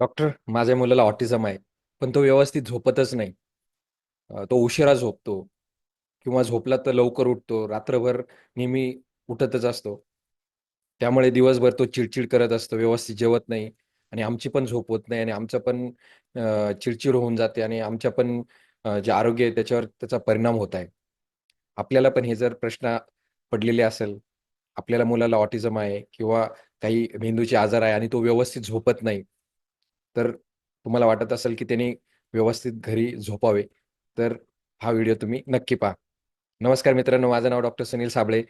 Doctor माझ्या मुलाला autism आहे पण तो व्यवस्थित झोपतच नाही. तो उशिरा झोपतो किंवा झोपला तर लवकर उठतो रात्रभर नेहमी उठतच असतो. त्यामुळे दिवसभर तो चिडचिड करत असतो व्यवस्थित जेवत नाही आणि आमची पण झोप होत नाही आणि आमचं पण चिडचिड होऊन जाते आणि आमच्या पण जे आरोग्य आहे त्याच्यावर त्याचा परिणाम होत आहे. आपल्याला पण हे जर प्रश्न पडलेले असेल आपल्याला मुलाला ऑटिझम आहे किंवा काही मेंदूचे आजार आहे आणि तो व्यवस्थित झोपत नाही तर तुम्हाला वाटत असेल की त्याने व्यवस्थित घरी झोपावे तर हा व्हिडिओ तुम्ही नक्की पहा. नमस्कार मित्रांनो माझं नाव डॉक्टर सुनील साबळे.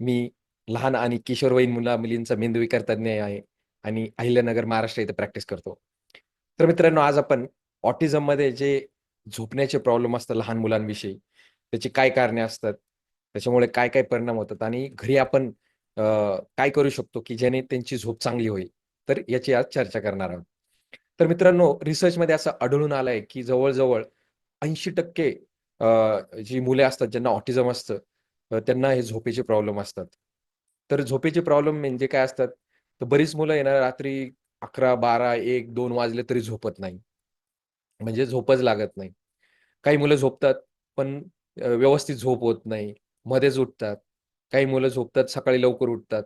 मी लहान आणि किशोरवयीन मुला मुलींचा मेंदूविकार तज्ज्ञ आहे आणि अहिल्यानगर महाराष्ट्र इथे प्रॅक्टिस करतो. तर मित्रांनो आज आपण ऑटिझममध्ये जे झोपण्याचे प्रॉब्लेम असतात लहान मुलांविषयी त्याची काय कारणे असतात त्याच्यामुळे काय काय परिणाम होतात आणि घरी आपण काय करू शकतो की ज्याने त्यांची झोप चांगली होईल तर याची आज चर्चा करणार आहोत. तर मित्रांनो रिसर्चमध्ये असं आढळून आलं आहे की जवळजवळ ऐंशी टक्के जी मुले असतात ज्यांना ऑटिझम असतं त्यांना हे झोपेचे प्रॉब्लेम असतात. तर झोपेचे प्रॉब्लेम म्हणजे काय असतात? तर बरीच मुलं येणार रात्री अकरा बारा एक दोन वाजले तरी झोपत नाही. म्हणजे झोपच लागत नाही. काही मुलं झोपतात पण व्यवस्थित झोप होत नाही. मध्येच उठतात. काही मुलं झोपतात सकाळी लवकर उठतात.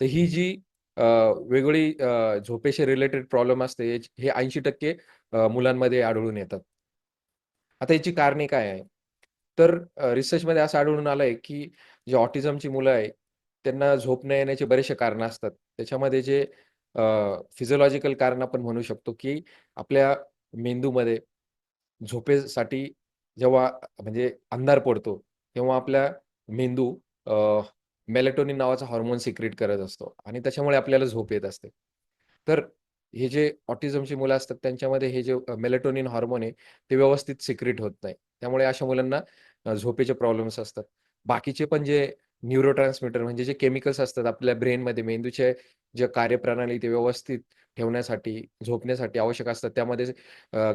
तर ही जी अ, वेगवेगळी अ, झोपेशी रिलेटेड प्रॉब्लेम असते हे ऐंशी टक्के अ, मुलांमध्ये आढळून येतात. आता याची कारणे काय आहे? तर अ, रिसर्चमध्ये असं आढळून आलंय की जे ऑटिझमची मुलं आहे त्यांना झोप न येण्याचे बरेचसे कारणं असतात. त्याच्यामध्ये जे फिजिओलॉजिकल कारण आपण म्हणू शकतो की आपल्या मेंदूमध्ये झोपेसाठी जेव्हा म्हणजे अंधार पडतो, तेव्हा आपला मेंदू अ, मेलेटोनिन नावाचा हॉर्मोन सिक्रेट करत असतो आणि त्याच्यामुळे आपल्याला झोप येत असते. तर हे जे ऑटिझमची मुलं असतात त्यांच्यामध्ये हे जे मेलेटोनिन हॉर्मोन आहे, ते व्यवस्थित सिक्रेट होत नाही. त्यामुळे अशा मुलांना झोपेचे प्रॉब्लेम्स असतात. बाकीचे पण जे न्यूरोट्रान्समीटर म्हणजे जे केमिकल्स असतात आपल्या ब्रेनमध्ये मेंदूचे जे कार्यप्रणाली ते व्यवस्थित ठेवण्यासाठी, झोपण्यासाठी आवश्यक असतात. त्यामध्ये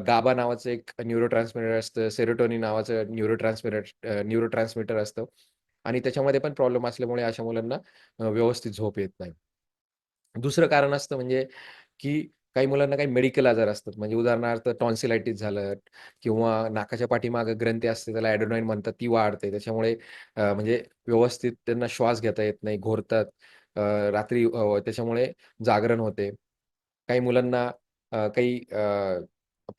गाबा नावाचं एक न्यूरोट्रान्समीटर असतं, सेरोटोनी नावाचं न्यूरोट्रान्समीटर न्यूरो ट्रान्समीटर असतं आणि त्याच्यामध्ये पण प्रॉब्लेम असल्यामुळे अशा मुलांना व्यवस्थित झोप येत नाही. दुसरं कारण असतं म्हणजे, की काही मुलांना काही मेडिकल आजार असतात. म्हणजे उदाहरणार्थ टॉन्सिलायटिस झालं किंवा नाकाच्या पाठीमागे ग्रंथी असते, त्याला एडेनोइन म्हणतात, ती वाढते. त्याच्यामुळे म्हणजे व्यवस्थित त्यांना श्वास घेता येत नाही, घोरतात. रात्री त्याच्यामुळे जागरण होते. काही मुलांना काही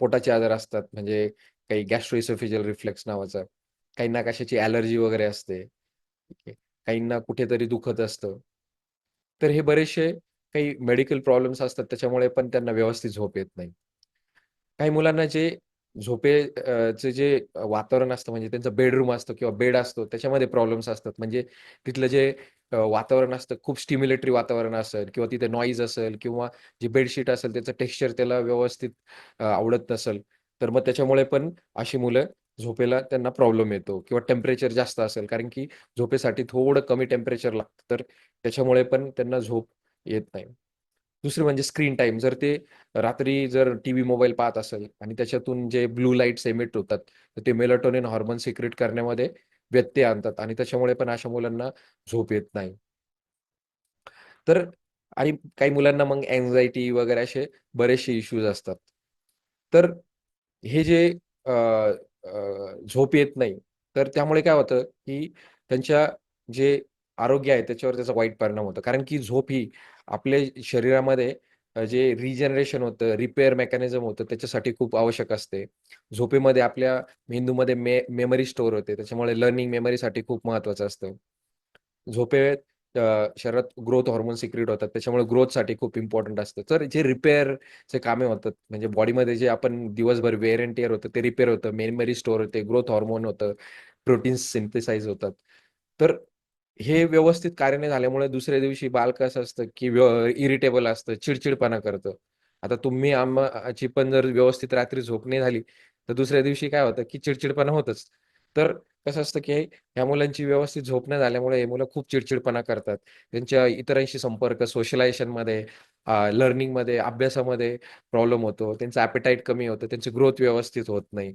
पोटाचे आजार असतात, म्हणजे काही गॅस्ट्रोइसोफिजल रिफ्लेक्स नावाचा. काही कशाची ॲलर्जी वगैरे असते. काहींना कुठेतरी दुखत असतं. तर हे बरेचसे काही मेडिकल प्रॉब्लेम्स असतात, त्याच्यामुळे पण त्यांना व्यवस्थित झोप येत नाही. काही मुलांना जे झोपे चे जे वातावरण असतं म्हणजे त्यांचं बेडरूम असतं किंवा बेड असतो त्याच्यामध्ये प्रॉब्लेम्स असतात. म्हणजे तिथलं जे वातावरण असतं खूप स्टिम्युलेटरी वातावरण असेल किंवा तिथे नॉईज असेल किंवा जे बेडशीट असेल त्याचं टेक्स्चर त्याला व्यवस्थित आवडत नसेल, तर मग त्याच्यामुळे पण अशी मुलं झोपेला त्यांना प्रॉब्लेम येतो किंवा टेम्परेचर जास्त असेल कारण की झोपेसाठी थोडं कमी टेम्परेचर लागतं, तर त्याच्यामुळे पण त्यांना झोप येत नाही. दुसरं म्हणजे स्क्रीन टाईम. जर ते रात्री जर टीव्ही, मोबाईल पाहत असेल आणि त्याच्यातून जे ब्लू लाईट्स एमिट होतात, तर ते मेलाटोनिन हॉर्मोन सिक्रेट करण्यामध्ये व्यत्यय आणतात आणि त्याच्यामुळे पण अशा मुलांना झोप येत नाही. तर आणि काही मुलांना मग अँक्साइटी वगैरे असे बरेचसे इश्यूज असतात. तर हे जे झोप येत नाही, तर त्यामुळे काय होतं, की त्यांच्या जे आरोग्य आहे त्याच्यावर त्याचा वाईट परिणाम होतो. कारण की झोप ही आपल्या शरीरामध्ये जे रिजनरेशन होतं, रिपेअर मेकॅनिझम होतं त्याच्यासाठी खूप आवश्यक असते. झोपेमध्ये आपल्या मेंदूमध्ये मे मेमरी स्टोअर होते. त्याच्यामुळे लर्निंग मेमरीसाठी खूप महत्वाचं असतं. झोपेत शरीरात ग्रोथ हॉर्मोन सिक्रेट होतात. त्याच्यामुळे ग्रोथसाठी खूप इम्पॉर्टंट असतं. तर जे रिपेअरचे कामे होतात, म्हणजे बॉडीमध्ये जे आपण दिवसभर वेअर अँड टेअर होतं, ते रिपेअर होतं. मेमरी स्टोअर होते, ग्रोथ हॉर्मोन होतं, प्रोटीन्स सिंथेसाइज होतात. तर हे व्यवस्थित कार्य नाही झाल्यामुळे दुसऱ्या दिवशी बाल कसं असतं, की इरिटेबल असतं, चिडचिडपणा करतं. आता तुम्ही आम्हाची पण जर व्यवस्थित रात्री झोप नाही झाली, तर दुसऱ्या दिवशी काय होतं, की चिडचिडपणा होतच. तर कसं असतं, की ह्या मुलांची व्यवस्थित झोप न झाल्यामुळे हे मुलं खूप चिडचिडपणा करतात. त्यांच्या इतरांशी संपर्क, सोशलायझेशनमध्ये, लर्निंगमध्ये, अभ्यासामध्ये प्रॉब्लेम होतो. त्यांचं ॲपेटाईट कमी होतं. त्यांची ग्रोथ व्यवस्थित होत नाही.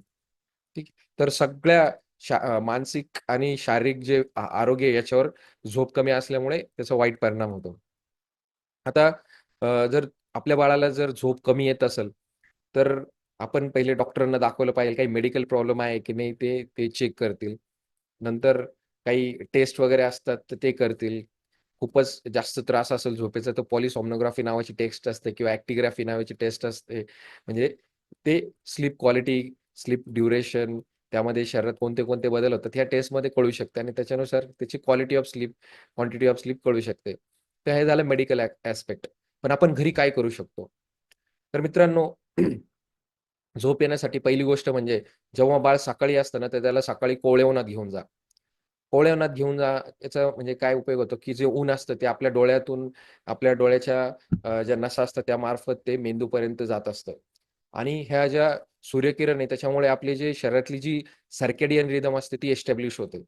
ठीक तर सगळ्या शा मानसिक आणि शारीरिक जे आरोग्य याच्यावर झोप कमी असल्यामुळे त्याचा वाईट परिणाम होतो. आता जर आपल्या बाळाला जर झोप कमी येत असेल, तर आपण पहिले डॉक्टरांना दाखवलं पाहिजे. काही मेडिकल प्रॉब्लेम आहे की नाही ते ते चेक करतील. नंतर काही टेस्ट वगैरे असतात, तर ते करतील. खूपच जास्त त्रास असेल झोपेचा, तर पॉलिसॉम्नोग्राफी नावाची टेस्ट असते किंवा ॲक्टिग्राफी नावाची टेस्ट असते. म्हणजे ते स्लीप क्वालिटी, स्लीप ड्युरेशन, त्यामध्ये शरीरात कोणते-कोणते बदल होतात, ह्या टेस्टमध्ये कळू शकते आणि त्याच्यानुसार त्याची quality of sleep, quantity of sleep कळू शकते. तर हे झालं मेडिकल ॲस्पेक्ट. पण आपण घरी काय करू शकतो? तर मित्रांनो, झोप येण्यासाठी पहिली गोष्ट म्हणजे जेव्हा बाळ सकाळी असतं ना, तर त्याला सकाळी कोवळ्या घेऊन जा. कोवळ्या घेऊन जा, याचा म्हणजे काय उपयोग होतो, की जे ऊन असतं ते आपल्या डोळ्यातून, आपल्या डोळ्याच्या ज्या नसा असतात त्यामार्फत ते मेंदूपर्यंत जात असतं. आणि ह्या ज्या सूर्यकिरण आहे त्याच्यामुळे आपली जी शरीरातली जी सर्केडियन रिदम असते ती एस्टॅब्लिश होते.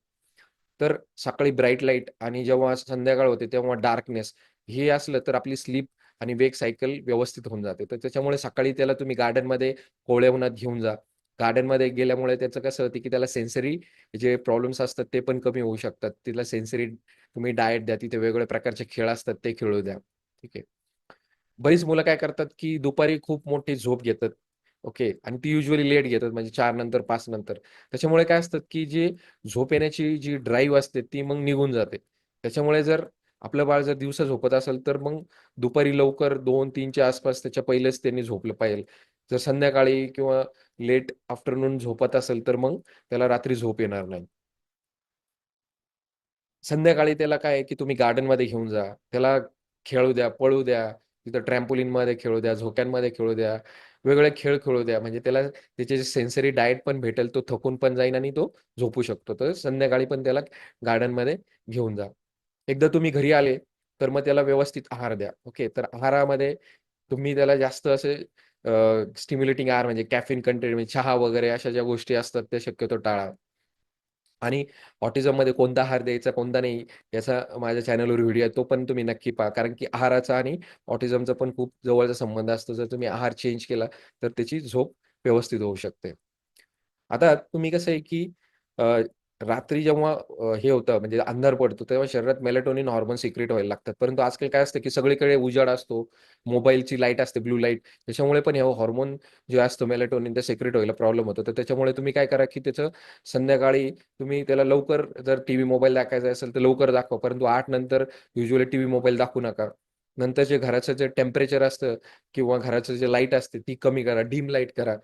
तर सकाळी ब्राईट लाइट आणि जेव्हा संध्याकाळ होते तेव्हा डार्कनेस हे असलं तर आपली स्लीप आणि वेग सायकल व्यवस्थित होऊन जाते. तर त्याच्यामुळे सकाळी त्याला तुम्ही गार्डनमध्ये कोवळ्या उन्हात घेऊन जा. गार्डनमध्ये गेल्यामुळे त्याचं कसं होतं, की त्याला सेन्सरी जे प्रॉब्लेम्स असतात ते पण कमी होऊ शकतात. तिला सेन्सरी तुम्ही डायट द्या, तिथे वेगवेगळ्या प्रकारचे खेळ असतात ते खेळू द्या. ठीक आहे. बरीच मुलं काय करतात, की दुपारी खूप मोठी झोप घेतात. ओके. आणि ती युजली लेट घेतात म्हणजे चार नंतर पाच नंतर. त्याच्यामुळे काय असतात की जी झोप येण्याची जी ड्राईव्ह असते ती मग निघून जाते. त्याच्यामुळे जर आपलं बाळ जर दिवसा झोपत असेल, तर मग दुपारी लवकर दोन तीनच्या आसपास त्याच्या पहिलेच त्यांनी झोपलं पाहिजे. जर संध्याकाळी किंवा लेट आफ्टरनून झोपत असेल, तर मग त्याला रात्री झोप येणार नाही. संध्याकाळी त्याला काय आहे, की तुम्ही गार्डनमध्ये घेऊन जा. त्याला खेळू द्या, पळू द्या. तिथं ट्रॅम्पोलिनमध्ये खेळू द्या, झोक्यांमध्ये खेळू द्या. वेगवेगळे खेळ खेळू द्या. म्हणजे त्याला त्याचे जे सेन्सरी डायट पण भेटेल, तो थकून पण जाईल आणि तो झोपू शकतो. तर संध्याकाळी पण त्याला गार्डनमध्ये घेऊन जा. एकदा तुम्ही घरी आले, तर मग त्याला व्यवस्थित आहार द्या. ओके. तर आहारामध्ये तुम्ही त्याला जास्त असे स्टिम्युलेटिंग आहार म्हणजे कॅफिन कंटेंट म्हणजे चहा वगैरे अशा ज्या गोष्टी असतात, त्या शक्यतो टाळा. आणि ऑटिझममध्ये कोणता आहार द्यायचा, कोणता नाही, याचा माझ्या चॅनलवर व्हिडिओ आहे. तो पण तुम्ही नक्की पहा. कारण की आहाराचा आणि ऑटिझमचा पण खूप जवळचा संबंध असतो. जर तुम्ही आहार चेंज केला, तर त्याची झोप व्यवस्थित होऊ शकते. आता तुम्ही कसं आहे, की रात्री जेव्हा हे होतं म्हणजे अंधार पडतो, तेव्हा शरीरात मेलेटोनिन हॉर्मोन सिक्रेट व्हायला लागतात. परंतु आजकाल काय असतं, की सगळीकडे उजाड असतो, मोबाईलची लाइट असते, ब्लू लाइट. त्याच्यामुळे पण हे हॉर्मोन जे असतो मेलेटोनिन ते सिक्रेट व्हायला प्रॉब्लेम होतो. तर त्याच्यामुळे तुम्ही काय करा, की त्याचं संध्याकाळी तुम्ही त्याला लवकर जर टीव्ही, मोबाईल दाखवायचा असेल, तर लवकर दाखवा. परंतु आठ नंतर युजुअली टीव्ही, मोबाईल दाखवू नका. नंतर जे घराचं जे टेम्परेचर असतं किंवा घराचं जे लाइट असते ती कमी करा, डिम लाइट करा.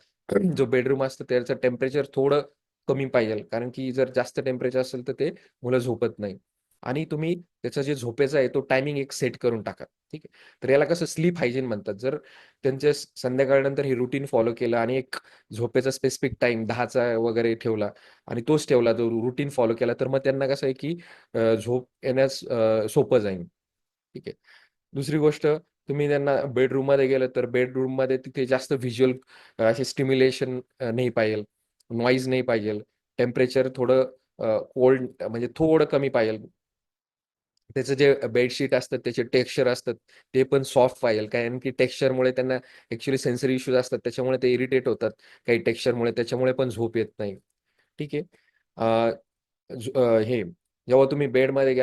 जो बेडरूम असतं त्याचं टेम्परेचर थोडं कमी पाहिजेल. कारण की जर जास्त टेम्परेचर असेल, तर ते मुलं झोपत नाही. आणि तुम्ही त्याचं जे झोपेचा आहे तो टायमिंग एक सेट करून टाका. ठीक आहे. तर याला कसं स्लीप हायजीन म्हणतात. जर त्यांच्या संध्याकाळनंतर हे रुटीन फॉलो केलं आणि एक झोपेचा स्पेसिफिक टाइम दहाचा वगैरे ठेवला आणि तोच ठेवला, तो रुटीन फॉलो केला, तर मग त्यांना कसं आहे, की झोप येण्यास सोपं जाईल. ठीक आहे. दुसरी गोष्ट तुम्ही त्यांना बेडरूममध्ये गेलं, तर बेडरूममध्ये तिथे जास्त व्हिज्युअल असे स्टिम्युलेशन नाही पाहिजेल. नॉईज नाही पाहिजेल. टेम्परेचर थोडं कोल्ड म्हणजे थोडं कमी पाहिजे त्याचं जे बेडशीट असतात, त्याचे टेक्स्चर असतात, ते पण सॉफ्ट पाहिजेल. कारण की टेक्स्चरमुळे त्यांना ॲक्चुअली सेन्सरी इश्यूज असतात. त्याच्यामुळे ते इरिटेट होतात काही टेक्स्चरमुळे. त्याच्यामुळे पण झोप येत नाही. ठीक आहे. हे जेव्हा तुम्ही बेडमध्ये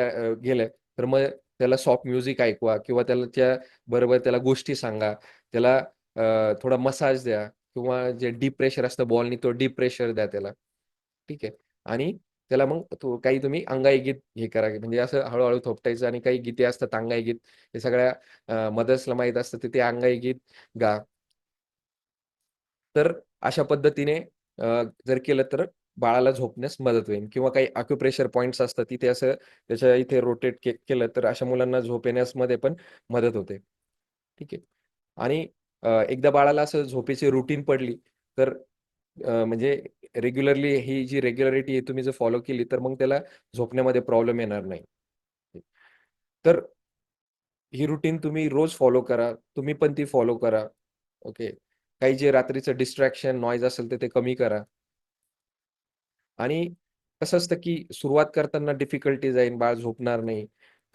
गेले, तर मग त्याला सॉफ्ट म्युझिक ऐकवा किंवा त्याला त्या बरोबर त्याला गोष्टी सांगा. त्याला थोडा मसाज द्या किंवा जे डीप प्रेशर असतं बॉलनी, तो डीप प्रेशर द्या त्याला. ठीक आहे. आणि त्याला मग तो काही तुम्ही अंगाई गीत हे करा, म्हणजे असं हळूहळू थोपटायचं आणि काही गीते असतात अंगाई गीत, हे सगळ्या मदर्सला माहीत असतं, तिथे ते अंगाई गीत गा. तर अशा पद्धतीने जर केलं तर बाळाला झोपण्यास मदत होईल किंवा काही अक्युप्रेशर पॉइंट्स असतात तिथे असं त्याच्या इथे रोटेट केलं तर अशा मुलांना झोप येण्यामध्ये पण मदत होते. ठीक आहे. आणि एकदा बाळाला असं झोपेची रुटीन पडली तर म्हणजे रेग्युलरली ही जी रेग्युलरिटी आहे तुम्ही जर फॉलो केली तर मग त्याला झोपण्यामध्ये प्रॉब्लेम येणार नाही. तर ही रुटीन तुम्ही रोज फॉलो करा. तुम्ही पण ती फॉलो करा. ओके. काही जे रात्रीचं डिस्ट्रॅक्शन, नॉईज असेल तर ते कमी करा. आणि कसं असतं, की सुरुवात करताना डिफिकल्टी जाईल, बाळ झोपणार नाही.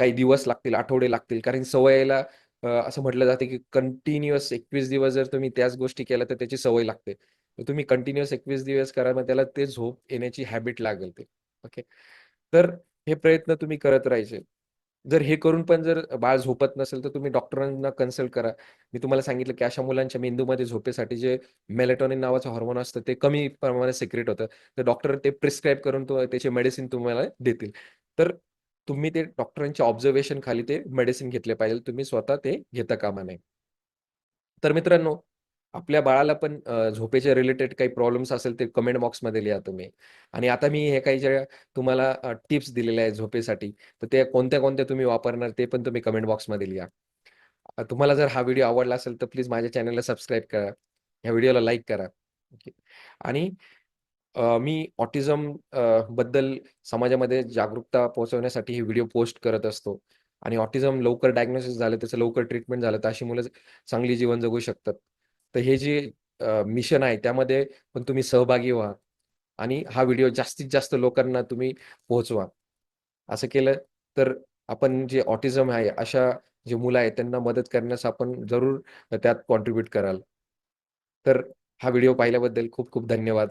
काही दिवस लागतील, आठवडे लागतील. कारण सवयला अ, असं म्हटलं जातं, की कंटिन्युअस 21 दिवस जर तुम्ही त्याच गोष्टी केल्या, तर त्याची सवय लागते. तर तुम्ही कंटिन्युअस 21 दिवस करा, मग त्याला ते झोप येण्याची हॅबिट लागेल ते. ओके. तर हे प्रयत्न तुम्ही करत राहायचे. जर हे करून पण जर बाळ झोपत नसेल, तर तुम्ही डॉक्टरांना कन्सल्ट करा. मी तुम्हाला सांगितलं, की अशा मुलांच्या मेंदूमध्ये झोपेसाठी जे मेलाटोनिन नावाचं हार्मोन असतं, ते कमी प्रमाणात सिक्रेट होतं. तर डॉक्टर ते प्रिस्क्राईब करून तो त्याचे मेडिसिन तुम्हाला देतील. तर तुम्ही ते डॉक्टरांच्या ऑब्झर्वेशन खाली ते मेडिसिन घेतले पाहिजे. तुम्ही स्वतः ते घेता कामा नये. तर मित्रांनो, आपल्या बाळाला पण झोपेच्या रिलेटेड काही प्रॉब्लेम्स असेल, ते कमेंट बॉक्समध्ये लिहा तुम्ही. आणि आता मी हे काही ज्या तुम्हाला टिप्स दिलेल्या आहेत झोपेसाठी, तर ते कोणत्या-कोणत्या तुम्ही वापरणार ते पण तुम्ही कमेंट बॉक्समध्ये लिहा. तुम्हाला जर हा व्हिडिओ आवडला असेल, तर प्लीज माझ्या चॅनलला सबस्क्राईब करा. ह्या व्हिडिओला लाईक करा. ओके. आणि मी ऑटिझमबद्दल समाजामध्ये जागरूकता पोहोचवण्यासाठी हे व्हिडिओ पोस्ट करत असतो. आणि ऑटिझम लवकर डायग्नोसिस झालं, त्याचं लवकर ट्रीटमेंट झालं, तर अशी मुलं चांगली जीवन जगू शकतात. तर हे जे मिशन आहे, त्यामध्ये पण तुम्ही सहभागी व्हा आणि हा व्हिडिओ जास्तीत जास्त लोकांना तुम्ही पोहोचवा. असं केलं तर आपण जे ऑटिझम आहे, अशा जे मुलं आहेत, त्यांना मदत करण्यास आपण जरूर त्यात कॉन्ट्रीब्यूट कराल. तर हा व्हिडिओ पाहिल्याबद्दल खूप खूप धन्यवाद.